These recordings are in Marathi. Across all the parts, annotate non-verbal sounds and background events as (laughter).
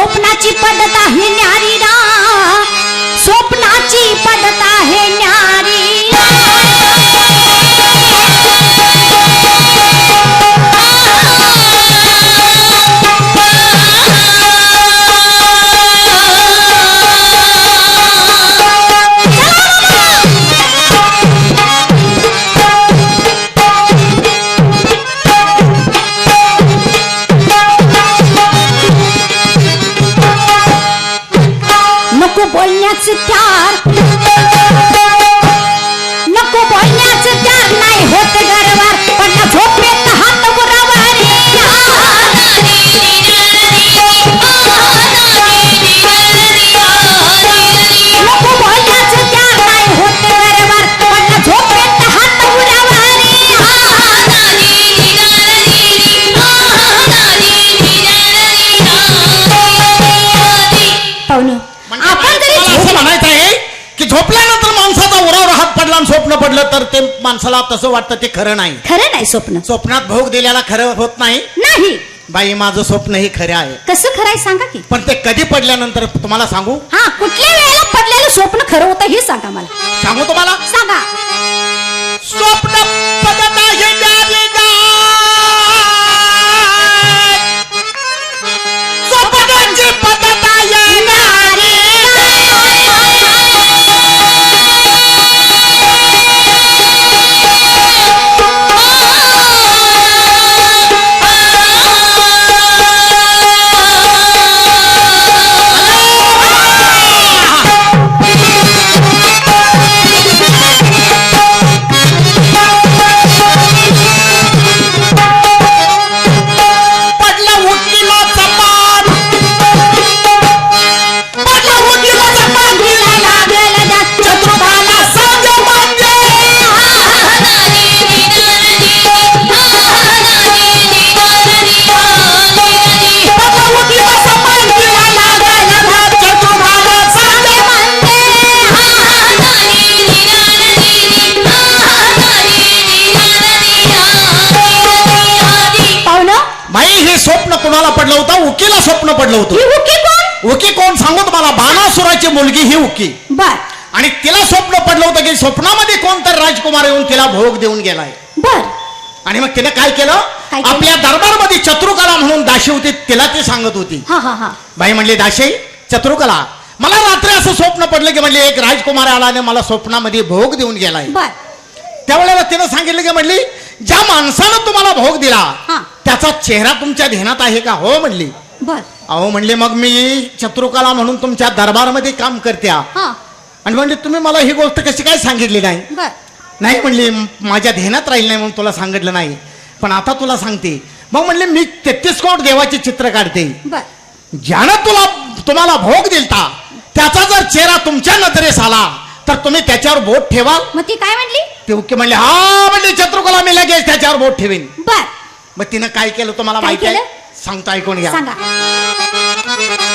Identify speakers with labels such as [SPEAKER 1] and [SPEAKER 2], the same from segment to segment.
[SPEAKER 1] झोपण्याची पद्धत आहे न्यारी
[SPEAKER 2] ते माणसाला तसं वाटतं ते खरं नाही.
[SPEAKER 1] खरं नाही स्वप्न.
[SPEAKER 2] स्वप्नात भोग दिल्याला खरं होत नाही.
[SPEAKER 1] नाही.
[SPEAKER 2] बाई माझं स्वप्न हे खरं आहे.
[SPEAKER 1] कसं खरंय सांगा की.
[SPEAKER 2] पण ते कधी पडल्यानंतर तुम्हाला सांगू?
[SPEAKER 1] हा कुठल्या वेळेला पडलेलं स्वप्न खरं होतं हे सांगा मला.
[SPEAKER 2] सांगू तुम्हाला?
[SPEAKER 1] सांगा.
[SPEAKER 2] स्वप्न पडत आहे गाय. स्वप्नाची पद्धत ही होतं
[SPEAKER 1] हुकी कोण?
[SPEAKER 2] उकी कोण? सांगू तुम्हाला बाणासुराची मुलगी ही उकी.
[SPEAKER 1] बर.
[SPEAKER 2] आणि तिला स्वप्न पडलं होतं की स्वप्नामध्ये कोण तर राजकुमार येऊन तिला भोग देऊन गेलाय.
[SPEAKER 1] बर.
[SPEAKER 2] आणि मग तिने काय केलं?
[SPEAKER 1] काय केलं?
[SPEAKER 2] आपल्या दरबारमध्ये चतुर्कला म्हणून दाशी होती तिला ती सांगत होती.
[SPEAKER 1] हा हा हा.
[SPEAKER 2] बाई म्हणली दाशी चतुर्कला मला रात्री असं स्वप्न पडलं की म्हणले एक राजकुमार आला आणि मला स्वप्नामध्ये भोग देऊन गेलाय.
[SPEAKER 1] बर.
[SPEAKER 2] त्यावेळेला तिनं सांगितलं की म्हणली ज्या माणसानं तुम्हाला भोग दिला
[SPEAKER 1] हा.
[SPEAKER 2] त्याचा चेहरा तुमच्या ध्यानात आहे का? हो म्हणली.
[SPEAKER 1] बर.
[SPEAKER 2] अहो म्हणले मग मी चतुर्कला म्हणून तुमच्या दरबारमध्ये काम करत्या
[SPEAKER 1] हा.
[SPEAKER 2] आणि म्हणले तुम्ही मला ही गोष्ट कशी काय सांगितली नाही?
[SPEAKER 1] बर.
[SPEAKER 2] नाही म्हणली "म- माझ्या ध्यानात राहील नाही म्हणून तुला सांगितलं नाही. पण आता तुला सांगते. मग म्हणले मी तेहतीस कोट देवाचे चित्र काढते.
[SPEAKER 1] बर.
[SPEAKER 2] ज्यानं तुला तुम्हाला भोग दिलता त्याचा जर चेहरा तुमच्या नजरेस आला तर तुम्ही त्याच्यावर बोट ठेवाल.
[SPEAKER 1] मग ती काय म्हणली?
[SPEAKER 2] ते ओके म्हणले हा म्हणले चतुर्कला मी लगेच त्याच्यावर बोट ठेवीन.
[SPEAKER 1] बर.
[SPEAKER 2] मग तिनं काय केलं तुम्हाला
[SPEAKER 1] काय
[SPEAKER 2] माहिती आहे?
[SPEAKER 1] केलं?
[SPEAKER 2] सांगतो ऐकून घ्या.
[SPEAKER 1] सांगा. Thank
[SPEAKER 2] you.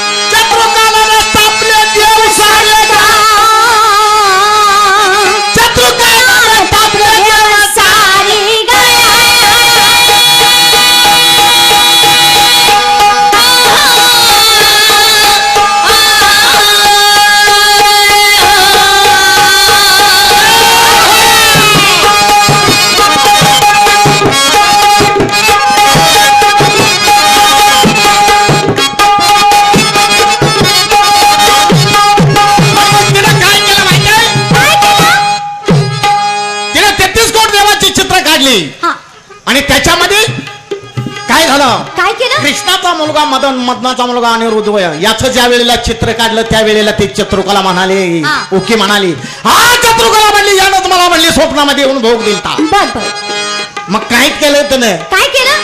[SPEAKER 2] काय झालं
[SPEAKER 1] काय केलं?
[SPEAKER 2] कृष्णाचा मुलगा मदन मदनाचा मुलगा अनिरुद्ध याचं ज्या वेळेला चित्र काढलं त्या वेळेला ते चतुर्कला म्हणाले.
[SPEAKER 1] हा.
[SPEAKER 2] ओके म्हणाली हा चतुर्कला म्हणली यानं मला म्हणली स्वप्नामध्ये येऊन भोग दिलता
[SPEAKER 1] बर बर.
[SPEAKER 2] मग काय केलं त्यानं?
[SPEAKER 1] काय केलं?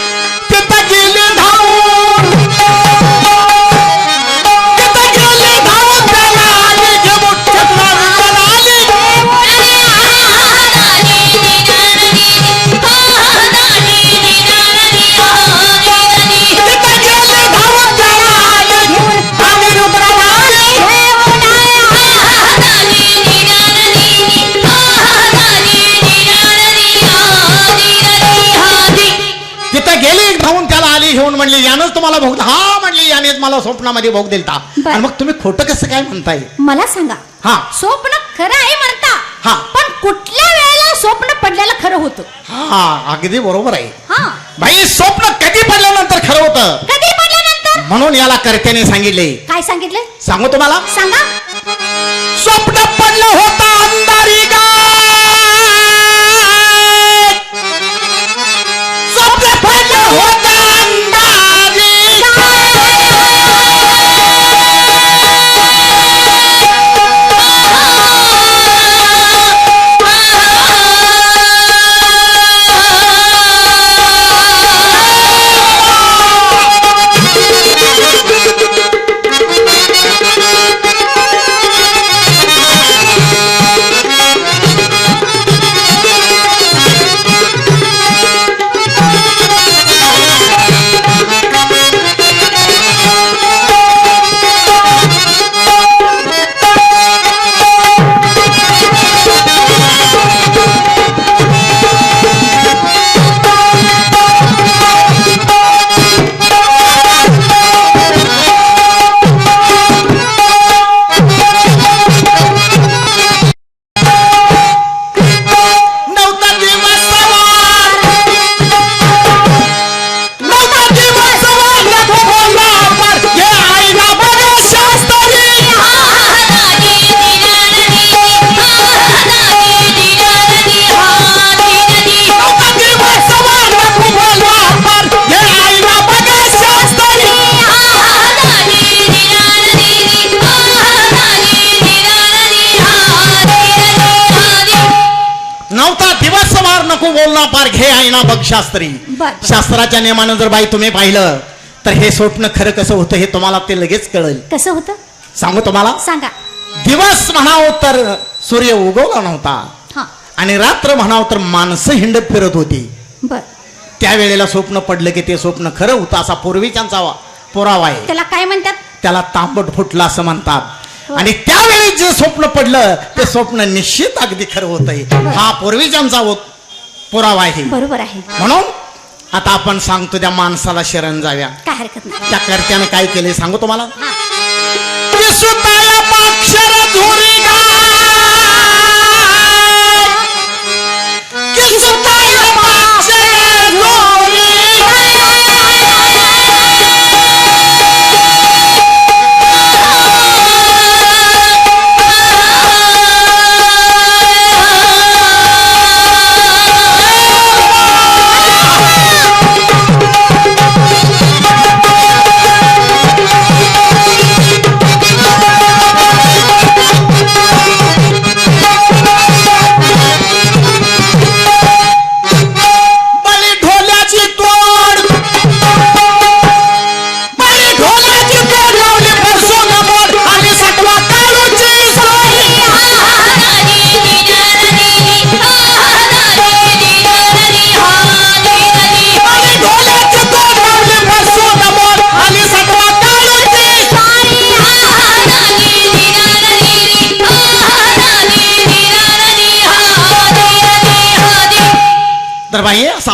[SPEAKER 2] तुम्हाला भोग हा म्हणली यानेच मला स्वप्नामध्ये भोग दिलता.
[SPEAKER 1] बर.
[SPEAKER 2] आणि मग तुम्ही खोटं कसं काय म्हणताय?
[SPEAKER 1] मला सांगा.
[SPEAKER 2] हा.
[SPEAKER 1] स्वप्न खरं आहे म्हणता.
[SPEAKER 2] हा.
[SPEAKER 1] पण कुठल्या वेळेला स्वप्न पडलेलं खरं होतं?
[SPEAKER 2] हा अगदी बरोबर आहे.
[SPEAKER 1] हा.
[SPEAKER 2] भाई स्वप्न कधी पडल्यानंतर खरं होतं?
[SPEAKER 1] कधी पडल्यानंतर?
[SPEAKER 2] म्हणून याला कर्त्याने सांगितले.
[SPEAKER 1] काय सांगितलं?
[SPEAKER 2] सांगू तुम्हाला?
[SPEAKER 1] सांगा.
[SPEAKER 2] स्वप्न पडलं होतं. पार घे आईना बघ शास्त्री.
[SPEAKER 1] बर.
[SPEAKER 2] शास्त्राच्या नियमानं जर बाई तुम्ही पाहिलं तर हे स्वप्न खरं कसं होतं हे तुम्हाला ते लगेच कळेल.
[SPEAKER 1] कसं होतं?
[SPEAKER 2] सांगू तुम्हाला?
[SPEAKER 1] सांगा.
[SPEAKER 2] दिवस म्हणाव तर सूर्य उगवला नव्हता.
[SPEAKER 1] हा.
[SPEAKER 2] आणि रात्र म्हणाव तर माणसं हिंडत फिरत होती.
[SPEAKER 1] बर.
[SPEAKER 2] त्यावेळेला स्वप्न पडलं की ते स्वप्न खरं होतं असा पूर्वीच्यांचा वा- पुरावा आहे.
[SPEAKER 1] त्याला काय म्हणतात?
[SPEAKER 2] त्याला तांबट फुटला असं म्हणतात. आणि त्यावेळी जे स्वप्न पडलं ते स्वप्न निश्चित अगदी खरं होत आहे हा पूर्वीच्यांचा उ- पुरावा आहे.
[SPEAKER 1] बरोबर आहे.
[SPEAKER 2] म्हणून आता आपण सांगतो त्या माणसाला शरण जाव्या.
[SPEAKER 1] काय हरकत नाही.
[SPEAKER 2] त्या कर्त्यानं काय केले सांगू तुम्हाला?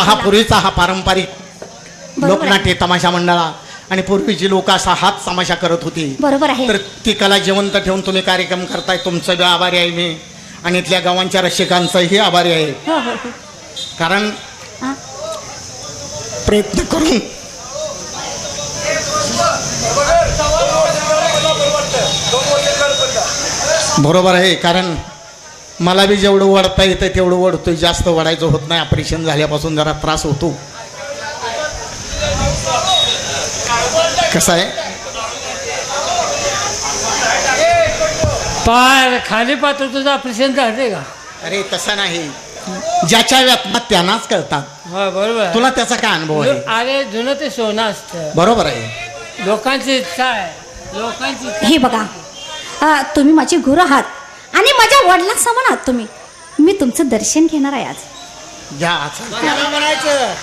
[SPEAKER 1] हा
[SPEAKER 2] पूर्वीचा हा पारंपरिक लोकनाट्य तमाशा मंडळा. आणि पूर्वीची लोक असा हाच तमाशा करत होती
[SPEAKER 1] बरोबर आहे.
[SPEAKER 2] तर ती कला जिवंत ठेवून तुम्ही कार्यक्रम करताय तुमचं बी आभारी आहे मी. आणि इथल्या गावांच्या रसिकांचंही आभारी आहे.
[SPEAKER 1] हो हो हो.
[SPEAKER 2] कारण. प्रयत्न करून बरोबर आहे कारण मला बी जेवढं वडता येतं तेवढं वडतोय जास्त वडायचं होत नाही. ऑपरेशन झाल्यापासून जरा त्रास होतो. कसं आहे?
[SPEAKER 3] पार खाली पात्र तुझं ऑपरेशन झाले का?
[SPEAKER 2] अरे तसं नाही. ज्याच्या व्यत्नात त्यांनाच कळतात.
[SPEAKER 3] हा बरोबर.
[SPEAKER 2] तुला त्याचा काय अनुभव आहे?
[SPEAKER 3] अरे जुनं ते सोनं असतं.
[SPEAKER 2] बरोबर आहे.
[SPEAKER 3] लोकांची इच्छा आहे. लोकांची इच्छा
[SPEAKER 1] हे बघा अ, तुम्ही माझे गुरु आहात. आणि माझ्या वडिला समान आहात तुम्ही. मी तुमचं दर्शन घेणार आहे आज.
[SPEAKER 2] घ्या आता.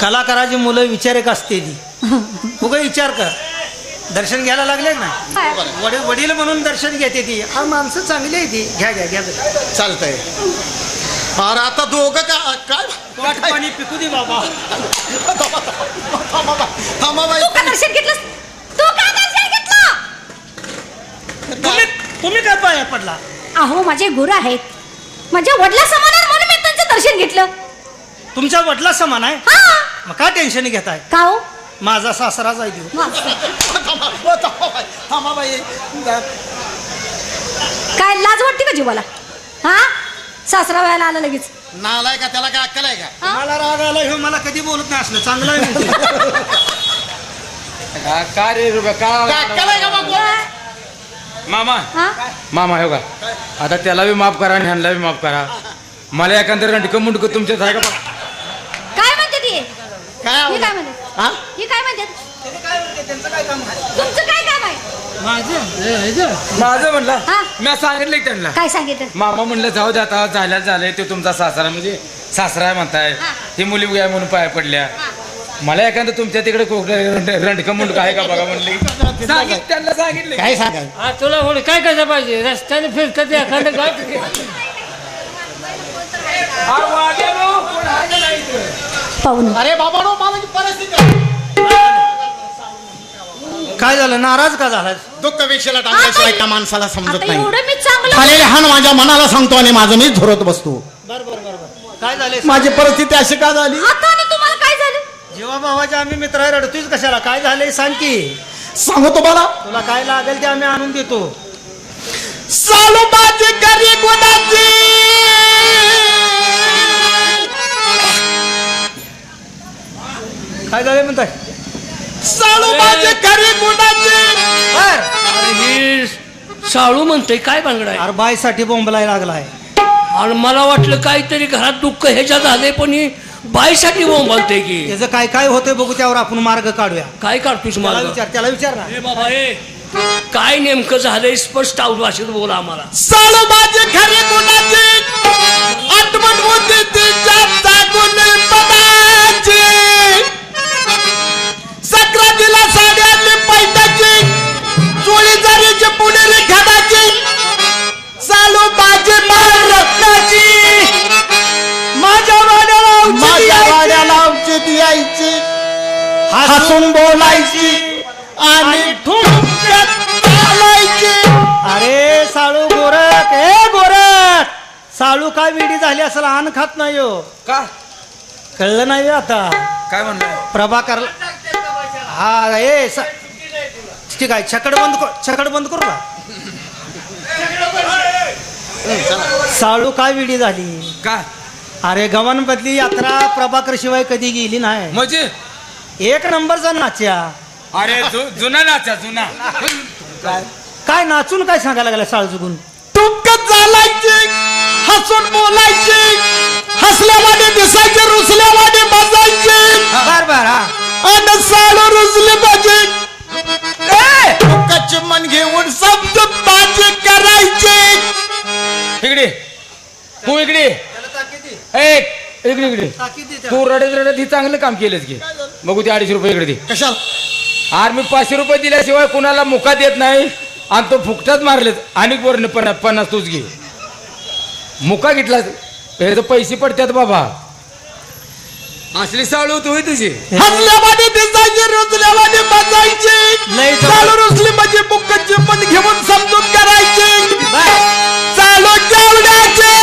[SPEAKER 4] कलाकाराची मुलं विचारक असते ती. उगा विचार कर. दर्शन घ्यायला लागले ना? वडील वडील म्हणून दर्शन घेते ती. हा माणसं चांगली आहे ती. घ्या घ्या घ्या.
[SPEAKER 2] चालतंय. अरे आता दोघं का काय?
[SPEAKER 4] पोट पाणी पिकू दे बाबा.
[SPEAKER 2] थांबा, थांबा, थांबा बाई.
[SPEAKER 1] तू का दर्शन घेतलंस? तू का दर्शन घेतलं?
[SPEAKER 4] तुम्ही तुम्ही काय पाया पडला?
[SPEAKER 1] अहो माझे गुरु आहेत. माझ्या वडिला समान आहेत म्हणून मी त्यांचं दर्शन घेतलं.
[SPEAKER 4] तुमच्या वडला समान आहे?
[SPEAKER 1] हा.
[SPEAKER 4] मग का टेन्शन घेताय?
[SPEAKER 1] का हो?
[SPEAKER 4] माझा सासरा जाय देऊ.
[SPEAKER 1] काय लाज वाटते का जीवाला? हा? सासरा व्हायला आला लगेच.
[SPEAKER 2] नालाय का त्याला काय अक्कल आहे का?
[SPEAKER 4] मला राग आला हे मला कधी बोलत नाही असलं. चांगलं आहे. (laughs)
[SPEAKER 5] का रे रुपया?
[SPEAKER 2] काय
[SPEAKER 5] का
[SPEAKER 2] अक्कल आहे का मग?
[SPEAKER 5] मामा.
[SPEAKER 1] हा?
[SPEAKER 5] मामा हो का आता त्याला बी माफ करा आणि ह्यांना बी माफ करा. मला एखादं रंडकं मुंडकं तुमच्यात आहे का बा?
[SPEAKER 1] काय म्हणते ती?
[SPEAKER 2] काय
[SPEAKER 1] ही? म्हणते?
[SPEAKER 2] हा?
[SPEAKER 1] ही काय म्हणते? तुमचं काय काम आहे?
[SPEAKER 3] माझं?
[SPEAKER 5] म्हणलं?
[SPEAKER 1] हा.
[SPEAKER 5] मी सांगितलं की त्यांना.
[SPEAKER 1] काय सांगितलं?
[SPEAKER 5] मामा म्हणलं जाऊ दे आता झाल्या झालंय ते तुमचा सासरा म्हणजे सासरा आहे म्हणताय.
[SPEAKER 1] हा.
[SPEAKER 5] ही मुली आहे म्हणून पाया पडल्या. मला एखादं तुमच्या तिकडे रंडकं मुंडकं आहे का बघा म्हणले? सांगितलं त्यांना सांगितले.
[SPEAKER 2] काय सांगाय
[SPEAKER 3] आ, तुला होड काय कसं पाहिजे? रस्त्याने फिरतात एखादं
[SPEAKER 1] पाहून.
[SPEAKER 2] अरे बाबा नो मला जी परिस्थिती आहे.
[SPEAKER 4] काय झालं? नाराज का झाला
[SPEAKER 2] दुःख वेशीला टाकल्याशिवाय त्या माणसाला समजत
[SPEAKER 1] आता
[SPEAKER 2] नाही.
[SPEAKER 1] एवढं मी चांगलं
[SPEAKER 2] खालेले हान माझ्या मनाला सांगतो आणि माझं मीच धरत बसतो.
[SPEAKER 4] बर बर बर बर. काय झाले
[SPEAKER 2] माझी परिस्थिती अशी का झाली?
[SPEAKER 1] आता आणि तुम्हाला काय झालं
[SPEAKER 4] जेव्हा भावाच्या आम्ही मित्र आहे, रडतोयच कशाला? काय झालंय सांग की.
[SPEAKER 2] सांगू तुम्हाला?
[SPEAKER 4] तुला काय लागेल ते आम्ही आणून देतो.
[SPEAKER 2] चालू माझी
[SPEAKER 4] काय झालंय म्हणताय?
[SPEAKER 2] चालू माझी
[SPEAKER 6] अरे ही साळू म्हणते काय बांगडा आहे?
[SPEAKER 4] अरे बायसाठी बोंबलाय लागलाय.
[SPEAKER 6] आणि मला वाटलं काहीतरी घरात दुःख ह्याच्या झाले पण ही बाईसाठी बोंब म्हणते की
[SPEAKER 4] त्याचं काय काय होतंय बघू त्यावर आपण मार्ग काढूया.
[SPEAKER 6] काय काढतोस
[SPEAKER 4] त्याला
[SPEAKER 6] मला
[SPEAKER 4] विचार त्याला विचार ना.
[SPEAKER 6] ए बाबा ए काय नेमकं झालंय? स्पष्ट आऊट भाषेत बोला आम्हाला.
[SPEAKER 2] चालू माझी खरी गुणाची आठवण होती तिच्या गुण पदाची. हसून बोलायची आणि ठुमक्यात चालायची.
[SPEAKER 4] अरे साळू गोरख ए गोरख! साळू काय वेडी झाली असं लहान खात नाही हो.
[SPEAKER 5] का?
[SPEAKER 4] कळलं नाही हो आता.
[SPEAKER 5] काय म्हणलं?
[SPEAKER 4] प्रभाकर हा ए स- ठीक आहे छकड बंद कर छकड बंद करू का? साळू काय वेडी झाली?
[SPEAKER 5] का?
[SPEAKER 4] अरे गव्हाण बदली यात्रा प्रभाकर शिवाय कधी गेली नाही.
[SPEAKER 5] म्हणजे?
[SPEAKER 4] एक नंबरचा नाच्या.
[SPEAKER 5] अरे जु- जुना नाचा जुना.
[SPEAKER 4] काय? नाचून काय सांगायला लागला साळ चुकून
[SPEAKER 2] तुमकत चालायची हसून बोलायची हसल्यावाने दिसायचे रुसल्यावाने बसायची
[SPEAKER 4] बर बर हा.
[SPEAKER 2] आणि रुसले पाहिजे. तुमकाची मन घेऊन शब्द बाजी करायची.
[SPEAKER 5] इकडे. तू इकडे. ए इकडे इकडे. तू रडत रडत ही चांगलं काम केलंच की. बघू ते अडीचशे रुपये इकडे दे
[SPEAKER 2] कशाला?
[SPEAKER 5] आर मी पाचशे रुपये दिल्याशिवाय कुणाला मुखात येत नाही. आणि तो फुकटाच मारलेत आणि वरनं पन्नास पन्नास तूच घे. मुका घेतला. हे तर पैसे पडतात बाबा. असली साळू तू तुझी.
[SPEAKER 2] दिसायची. चालू रुसली म्हणजे घेऊन समजून करायची. चालू जेवणाचे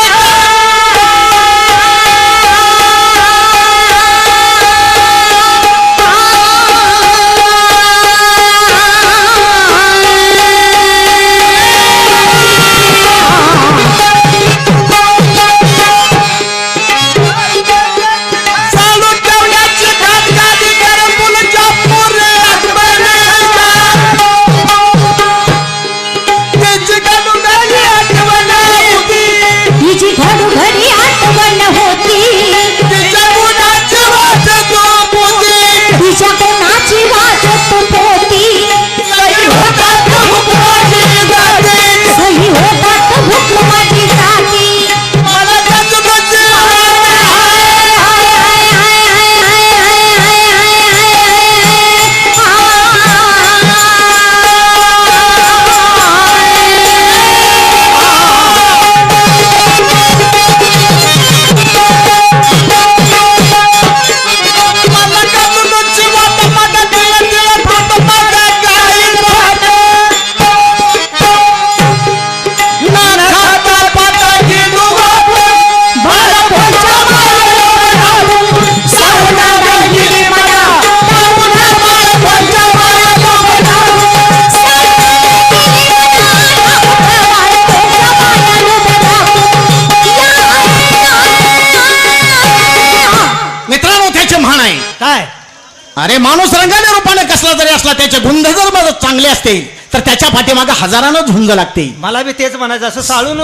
[SPEAKER 2] असला त्याचे गुणधर्म जर चांगले असतील तर त्याच्या पाठीमागे हजारानं झुंज लागते.
[SPEAKER 4] मला बी तेच म्हणायचं असं साळून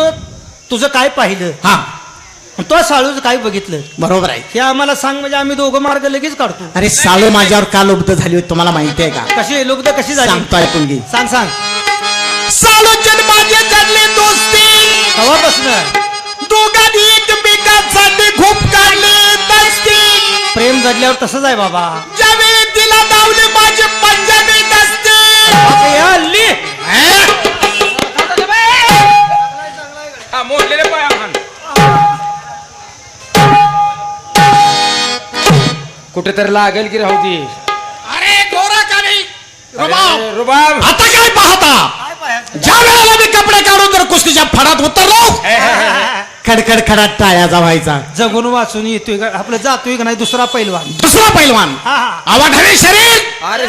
[SPEAKER 4] तुझं काय पाहिलं?
[SPEAKER 2] हा.
[SPEAKER 4] तो साळूच काय बघितलं?
[SPEAKER 2] बरोबर आहे.
[SPEAKER 4] हे आम्हाला सांग म्हणजे आम्ही दोघं मार्ग लगेच काढतो.
[SPEAKER 2] अरे साळू माझ्यावर का लुब्ध झाली होती तुम्हाला माहिती आहे का?
[SPEAKER 4] कशी लुब्ध कशी झाली?
[SPEAKER 2] सांगतो ऐकून घे.
[SPEAKER 4] सांग सांग.
[SPEAKER 2] साळू जन्माचे जडले दोस्ती.
[SPEAKER 4] कवापासून?
[SPEAKER 2] दोघांनी एकमेकांसाठी खूप काढले दस्ती.
[SPEAKER 4] प्रेम जडल्यावर तसंच आहे बाबा.
[SPEAKER 2] ज्यावेळी तिला दावली माझी पंजाबी दस्ती.
[SPEAKER 4] हे हल्ली.
[SPEAKER 5] हा? मोडलेले पाय आम्हाला कुठेतरी लागेल की राहू ती
[SPEAKER 2] अरे गोरा रुबाब.
[SPEAKER 5] अरे, रुबाब.
[SPEAKER 2] आता काय पाहता? ज्या वेळेला मी कपडे काढून जर कुस्तीच्या फडात उतरलो खडखड खडात टाळ्याचा व्हायचा
[SPEAKER 4] जगून वाचून येतोय का? आपलं जातोय का नाही? दुसरा पैलवान.
[SPEAKER 2] दुसरा पैलवान.
[SPEAKER 4] हा, हा.
[SPEAKER 2] आवाढावे शरीर!
[SPEAKER 5] अरे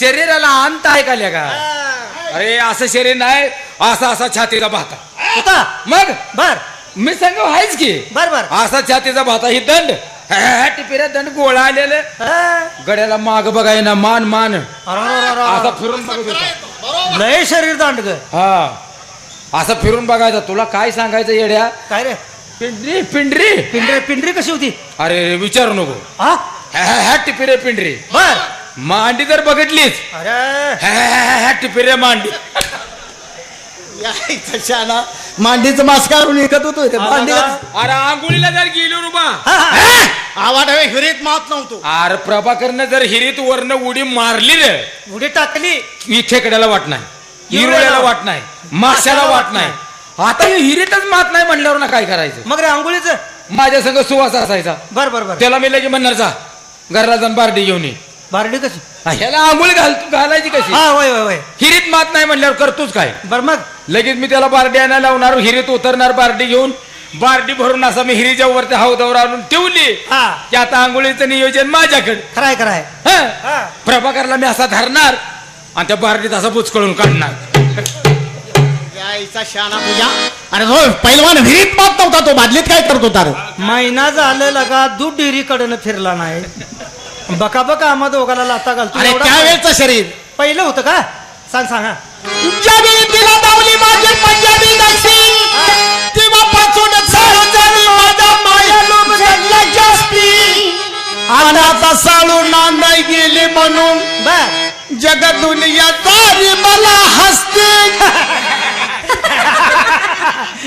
[SPEAKER 5] शरीराला अंत आहे का का अरे असं शरीर नाही असा असा छातीचा भाता.
[SPEAKER 4] होता
[SPEAKER 5] मग?
[SPEAKER 4] बर.
[SPEAKER 5] मी सांग आहेच की.
[SPEAKER 4] बर बर.
[SPEAKER 5] असा छातीचा भाता ही दंड. टिपिऱ्या दंड गोळा आलेलं.
[SPEAKER 4] हा.
[SPEAKER 5] गड्याला माग बघाय ना मान मान.
[SPEAKER 4] अरे, अरे, अरे,
[SPEAKER 5] असा. फिरून बघत होता.
[SPEAKER 4] लय शरीर दांड ग.
[SPEAKER 5] हा. असं फिरून बघायचं. तुला काय सांगायचं येड्या?
[SPEAKER 4] काय रे?
[SPEAKER 5] पिंडरी पिंडरी.
[SPEAKER 4] पिंढरी पिंढरी कशी होती?
[SPEAKER 5] अरे विचारू नको.
[SPEAKER 4] हा?
[SPEAKER 5] टिपिरे पिंडरी.
[SPEAKER 4] बर.
[SPEAKER 5] मांडी जर बघितलीच.
[SPEAKER 4] अरे.
[SPEAKER 5] टिपिरे मांडी.
[SPEAKER 2] यायचं शाना मांडीचं मास काढून विकत होतो ते? मांडी
[SPEAKER 5] अरे आंघोळीला जर गेलो रुबा.
[SPEAKER 2] आवाढावे हिरीत मात नव्हतो.
[SPEAKER 5] अरे प्रभाकरनं जर हिरीत वरनं उडी मारली रे.
[SPEAKER 4] उडी टाकली.
[SPEAKER 5] की खेकड्याला वाट नाही.
[SPEAKER 4] हिरवळ्याला
[SPEAKER 5] वाट नाही माशाला वाट नाही. आता हे हिरीतच मात नाही म्हणल्यावर ना काय करायचं?
[SPEAKER 4] मग रे आंघोळीच?
[SPEAKER 5] माझ्या संग सुवास असायचा.
[SPEAKER 4] बर बर बर.
[SPEAKER 5] त्याला मी लगे म्हणणार जा घरला जाऊन बारडी घेऊन ये.
[SPEAKER 4] बारडी कशी?
[SPEAKER 5] ह्याला आंघोळी घाल घालायची कशी?
[SPEAKER 4] हा
[SPEAKER 5] हिरीत मात नाही म्हणल्यावर करतोच काय?
[SPEAKER 4] बर मग?
[SPEAKER 5] लगेच मी त्याला बारडी आणायला लावणार हिरीत उतरणार बारडी घेऊन. बारडी भरून असं मी हिरीच्या वरती हौदावर आणून ठेवली.
[SPEAKER 4] हा.
[SPEAKER 5] की आता आंघोळीचं नियोजन माझ्याकडे.
[SPEAKER 4] खराय खराय.
[SPEAKER 5] हं.
[SPEAKER 4] हा.
[SPEAKER 5] प्रभाकरला मी असा धरणार आणि त्या बारडीत असा बुचकळून काढणार.
[SPEAKER 2] यायचा शाना तुझ्या अरे हो पैलवान विहिरीत मात नव्हता तो बादलीत काय करत होता रे?
[SPEAKER 4] महिना झालं लगा दूध डेअरी कडनं फिरला नाही. बका बका आम्हा दोघाला लाता घालतो
[SPEAKER 2] अरे
[SPEAKER 4] एवढा-
[SPEAKER 2] त्यावेळेचं शरीर.
[SPEAKER 4] पहिलं होतं का? सांग सांग हा.
[SPEAKER 2] ज्यावेळी तिला दावली माझी पंजाबी दस्ती तेव्हापासून साळू झाली माझा माया लोभ जडला जास्ती. आणि आता साळू नांदाय गेली म्हणून.
[SPEAKER 4] बर.
[SPEAKER 2] जग दुनिया तारी मला हसते.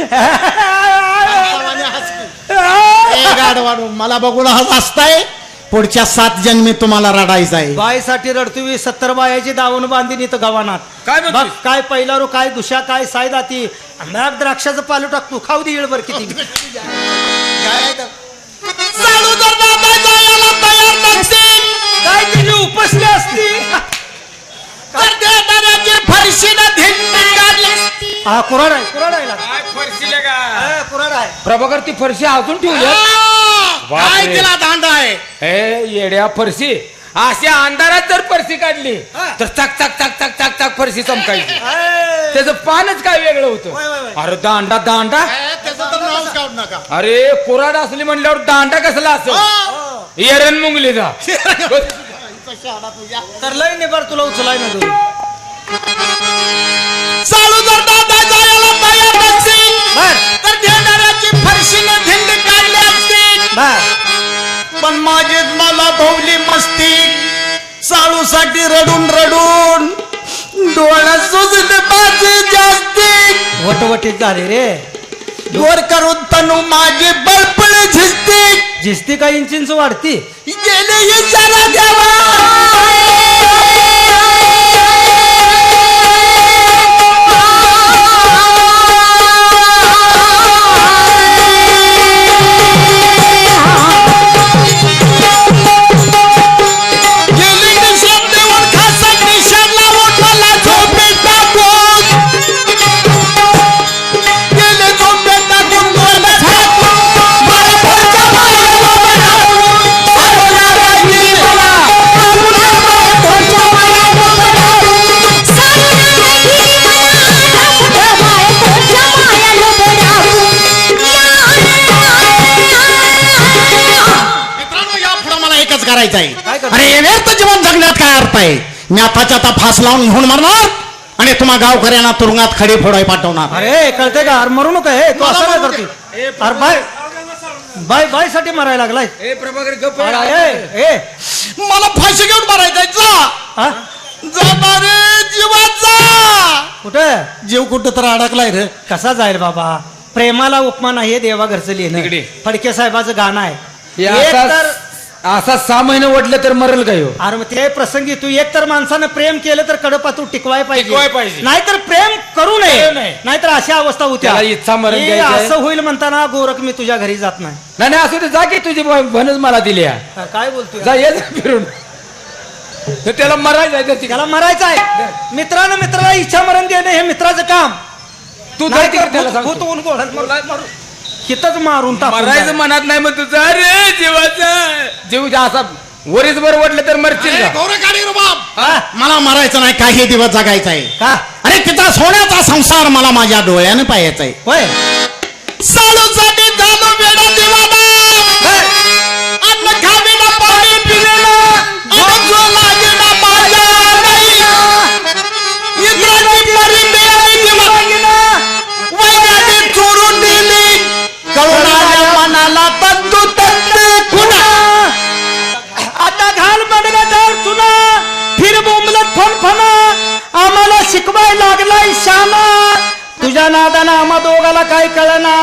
[SPEAKER 2] (laughs) ए गाढवानो, मला बघून हस हसताय पुढच्या सात जन्मी तुम्हाला रडायचं आहे.
[SPEAKER 4] बायसाठी रडतुवी सत्तर बायाची दावण बांधीन इथं गव्हाणात.
[SPEAKER 5] काय?
[SPEAKER 4] बघ काय पहिला रो काय दुशा काय साय दाती. मग द्राक्षाचं पालू टाकतो. खाऊ दे येळभर किती.
[SPEAKER 2] जर तयार
[SPEAKER 4] काय तिने उपसली असती
[SPEAKER 2] तर देणाऱ्याची फरशीनं धिंड काढली
[SPEAKER 4] हा कुराड आहे कुराड आहे लागा.
[SPEAKER 5] काय फरशीले का?
[SPEAKER 4] हा, कुराड आहे.
[SPEAKER 5] प्रभाकर ती फरशी अजून ठेवली
[SPEAKER 2] आ,
[SPEAKER 5] बापरे.
[SPEAKER 2] काय तिला दांडा आहे?
[SPEAKER 5] हे येड्या फरशी. अशा अंधारात जर फरशी काढली
[SPEAKER 4] हा.
[SPEAKER 5] तर चक चक चक चक चक चक फरशी चमकायची. त्याचं पानच काय वेगळं
[SPEAKER 4] वय, वय,
[SPEAKER 5] होतं
[SPEAKER 4] वय.
[SPEAKER 5] अरे दांडा दांडा.
[SPEAKER 2] त्याचं तर नावच काढू नका.
[SPEAKER 5] अरे कोराड असली म्हणल्यावर दांडा कसला असं एरन (laughs) जा
[SPEAKER 4] तर लय निभार तुला उचलाय ना तू
[SPEAKER 2] साळू जर दादा जायला तयार नसेल
[SPEAKER 4] बर.
[SPEAKER 2] तर देणाऱ्याची फरशीनं धिंड काढली असती
[SPEAKER 4] बर.
[SPEAKER 2] पण माझीच मला भोवली मस्ती रडून रडून डोळ्यात सुजले माझे जास्ती.
[SPEAKER 4] वटवटीत झाले रे.
[SPEAKER 2] वर करून तनु माझी बळपळ झिजते.
[SPEAKER 4] झिस्ती काही इंच वाढती.
[SPEAKER 2] गेले देवा. आहे.
[SPEAKER 4] काय करतो?
[SPEAKER 2] अरे हे व्यर्थ जीवन जगण्यात काय अर्थ आहे? मी आताच्या आता फास लावून घेऊन मारणार? आणि तुम्हा गावकऱ्यांना तुरुंगात खडे फोडाय पाठवणार.
[SPEAKER 4] अरे कळते का? अरे मरू नका. हे तू
[SPEAKER 2] मला
[SPEAKER 4] असं काय करते अरे बाय बाय बायसाठी मारायला लागलाय.
[SPEAKER 5] ए प्रभाकर गप्प
[SPEAKER 4] अरे,
[SPEAKER 5] आहे.
[SPEAKER 4] ए, ए,
[SPEAKER 2] मला फाशी घेऊन मारायचंय जा.
[SPEAKER 4] हा?
[SPEAKER 2] जा रे जीवाचा
[SPEAKER 4] कुठं?
[SPEAKER 2] जीव कुठं तर अडकलाय रे.
[SPEAKER 4] कसा जाईल बाबा? प्रेमाला उपमा नाही हे देवा घरचं लिहिणं.
[SPEAKER 5] तिकडे.
[SPEAKER 4] फडके साहेबाचं गाणं आहे.
[SPEAKER 5] हे
[SPEAKER 4] एक तर
[SPEAKER 5] असा असा सहा महिने ओढलं तर मरल काय हो
[SPEAKER 4] अरे मग ते प्रसंगी तू एक तर माणसानं प्रेम केलं तर कडपातू टिकवाय
[SPEAKER 5] टिकवाय पाहिजे.
[SPEAKER 4] नाहीतर प्रेम करू
[SPEAKER 5] करू
[SPEAKER 4] नये. नाहीतर अशा अवस्था होत्या
[SPEAKER 5] त्याला इच्छा मरण द्यायची आहे.
[SPEAKER 4] असं होईल म्हणताना गोरख मी तुझ्या घरी जात नाही
[SPEAKER 5] नाही नाही, असू दे जा की तुझी बनच मला दिली.
[SPEAKER 4] हा, काय बोलतोय
[SPEAKER 5] जा ये जा फिरून तर त्याला मरायचं आहे त्याची.
[SPEAKER 4] त्याला मरायचं आहे मित्रानं मित्राला इच्छा मरण देणे हे मित्राचं काम
[SPEAKER 5] तू जा
[SPEAKER 4] नाही
[SPEAKER 5] तिकडे
[SPEAKER 4] तर
[SPEAKER 5] त्याला
[SPEAKER 4] भूत-
[SPEAKER 5] सांगतो.
[SPEAKER 4] मारू. हितच मारून टाकून
[SPEAKER 5] मरायचं
[SPEAKER 4] द्या.
[SPEAKER 5] मनात नाही मग तुझा अरे जीवाचा. जीव असा वरीच बर वाटलं तर मरशील का?
[SPEAKER 2] गौरकाडी रुबाब
[SPEAKER 4] हा?
[SPEAKER 2] मला मरायचं नाही काही दिवस जगायचं आहे.
[SPEAKER 4] का?
[SPEAKER 2] अरे तिचा सोन्याचा संसार मला माझ्या डोळ्याने पाहायचा आहे
[SPEAKER 4] होय लागलाय शाना. तुझ्या नादानं आम्हा दोघाला काय कळना?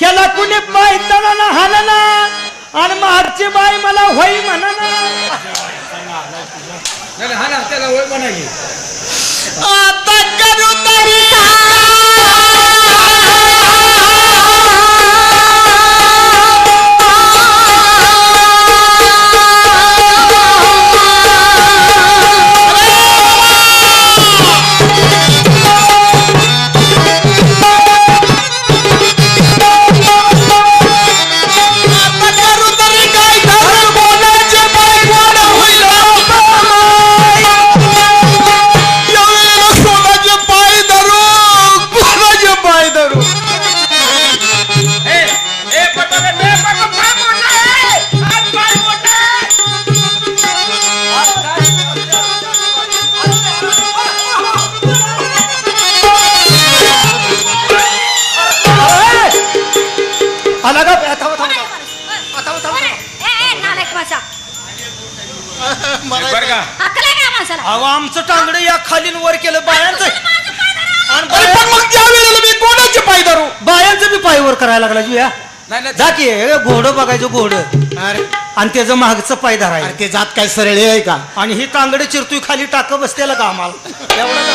[SPEAKER 4] त्याला कुणी पाय तळाला हाणना आणि महारची बाई मला होई
[SPEAKER 5] ना म्हणाली
[SPEAKER 2] आता करू तरी
[SPEAKER 4] आला का थांबा, थांबा, थांबा.
[SPEAKER 5] बरं का?
[SPEAKER 4] अहो आमचं टांगडं या खालीन वर केलं बायांचं. आणि
[SPEAKER 2] अरे पण मग त्या वेळेला मी कोणाचे पाय धरू?
[SPEAKER 4] बायांचं बी पाय वर करायला लागला जुया
[SPEAKER 5] नाही नाही.
[SPEAKER 4] जा की हे घोडं बघायचं घोडं.
[SPEAKER 2] अरे.
[SPEAKER 4] आणि त्याचं मागचं पाय धरायचं.
[SPEAKER 2] ते जात काय सरळ आहे का?
[SPEAKER 4] आणि ही तांगडे चिरतोय खाली टाक बसतेला का आम्हाला? एवढं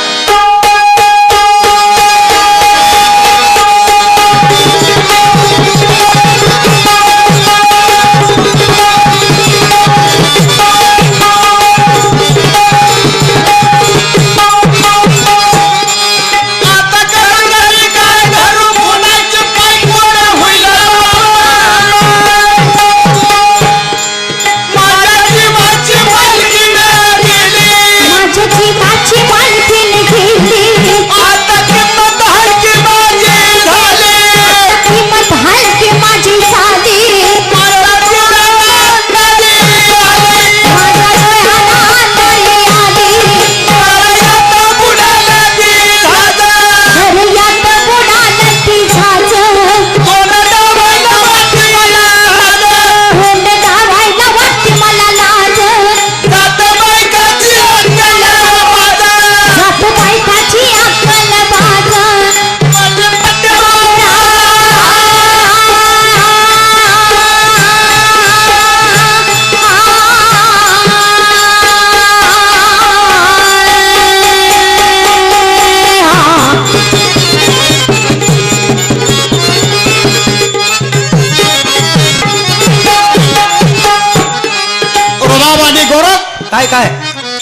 [SPEAKER 2] काय
[SPEAKER 4] काय?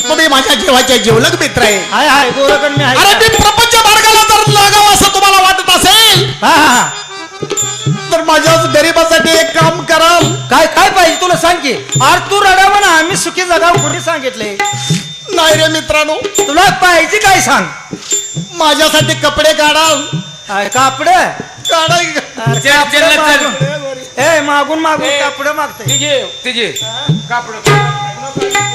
[SPEAKER 2] तुम्ही माझ्या जीवाचे जीवलग मित्र आहे.
[SPEAKER 4] हाय हाय गोरकन मी हाय.
[SPEAKER 2] अरे मी प्रपंच मार्गाला जर लागावं असं तुम्हाला वाटत असेल
[SPEAKER 4] हा हा हा.
[SPEAKER 2] तर माझ्या गरीबासाठी एक काम कराल
[SPEAKER 4] काय काय पाहिजे तुला सांग की. अरे तू रडा म्हणा आम्ही सुखी जगाव कुणी सांगितले.
[SPEAKER 2] नाही रे मित्रांनो.
[SPEAKER 4] तुला पाहिजे काय सांग?
[SPEAKER 2] माझ्यासाठी कपडे काढाल
[SPEAKER 4] काय कापड?
[SPEAKER 2] काढा.
[SPEAKER 5] चल, चल, चल.
[SPEAKER 4] ए मागून मागून कापड मागते.
[SPEAKER 5] तिघे तिघे. कापड.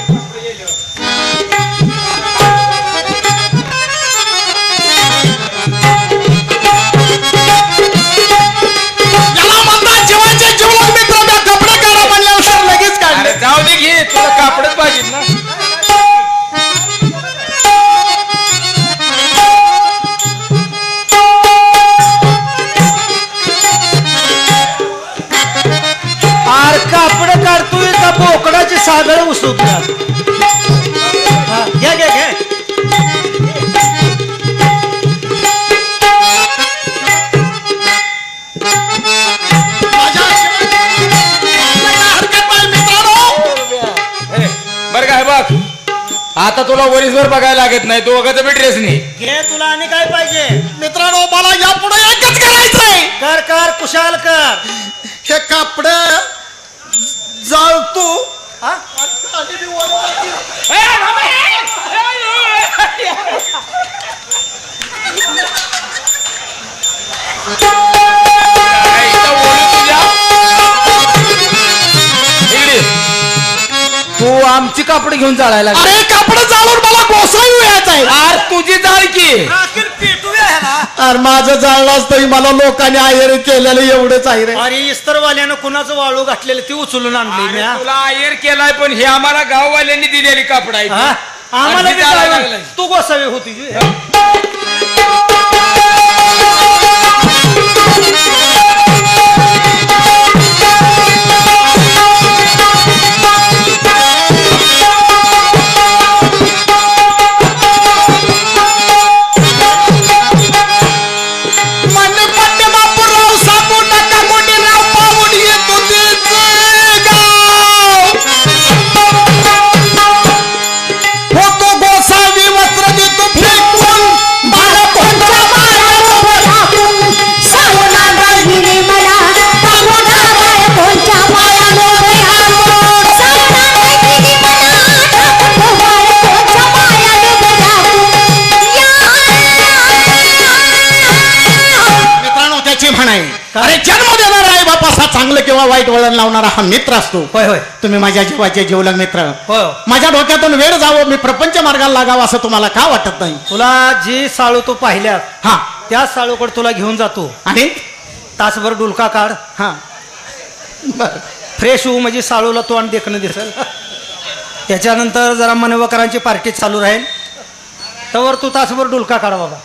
[SPEAKER 5] तुला वरीसभर बघायला लागत नाही तू बघायचं बी ड्रेस नाही
[SPEAKER 4] घे तुला आणि काय पाहिजे
[SPEAKER 2] मित्रांनो मला यापुढे एकच करायचंय
[SPEAKER 4] कर कर कुशाल कर
[SPEAKER 2] हे कापड जाळतो
[SPEAKER 4] हा?
[SPEAKER 5] काय इथं ओळी तुझ्या? इकडे. तू आमची कापड घेऊन.
[SPEAKER 2] अरे कापड जाळून मला गोसावी यायचंय
[SPEAKER 5] अरे तुझी जाळ की.
[SPEAKER 2] अरे माझं जाळलं असतं मला लोकांनी आयर केलेलं एवढंच आहे रे
[SPEAKER 4] अरे इस्तरवाल्यानं कुणाचं वाळू घातलेलं ती उचलून आणली मी हा.
[SPEAKER 5] तुला आयर केलाय पण हे आम्हाला गाववाल्यांनी दिलेली कापड आहे
[SPEAKER 4] हा? आम्हाला
[SPEAKER 5] आणि
[SPEAKER 4] बी
[SPEAKER 5] जाळायला
[SPEAKER 4] जाळून-
[SPEAKER 5] लागलाय.
[SPEAKER 4] तू गोसावी होती जी.
[SPEAKER 2] असा चांगलं किंवा वाईट वळण लावणारा हा मित्र असतो.
[SPEAKER 4] होय होय.
[SPEAKER 2] तुम्ही माझ्या जीवाचे जीवलग मित्र.
[SPEAKER 4] होय
[SPEAKER 2] माझ्या डोक्यातून वेळ जावं मी प्रपंच मार्गाला लागावं असं तुम्हाला का वाटत नाही?
[SPEAKER 4] तुला जी साळू तू पाहिल्यास
[SPEAKER 2] हा.
[SPEAKER 4] त्या साळूकडे तुला घेऊन जातो.
[SPEAKER 2] आणि?
[SPEAKER 4] तासभर डुलका काढ.
[SPEAKER 2] हा. बर.
[SPEAKER 4] फ्रेश होऊ म्हणजे साळूला तोंड देखणं दिसेल. त्याच्यानंतर जरा मनवकरांची पार्टी चालू राहील. तर तू तासभर डुलका काढ बाबा.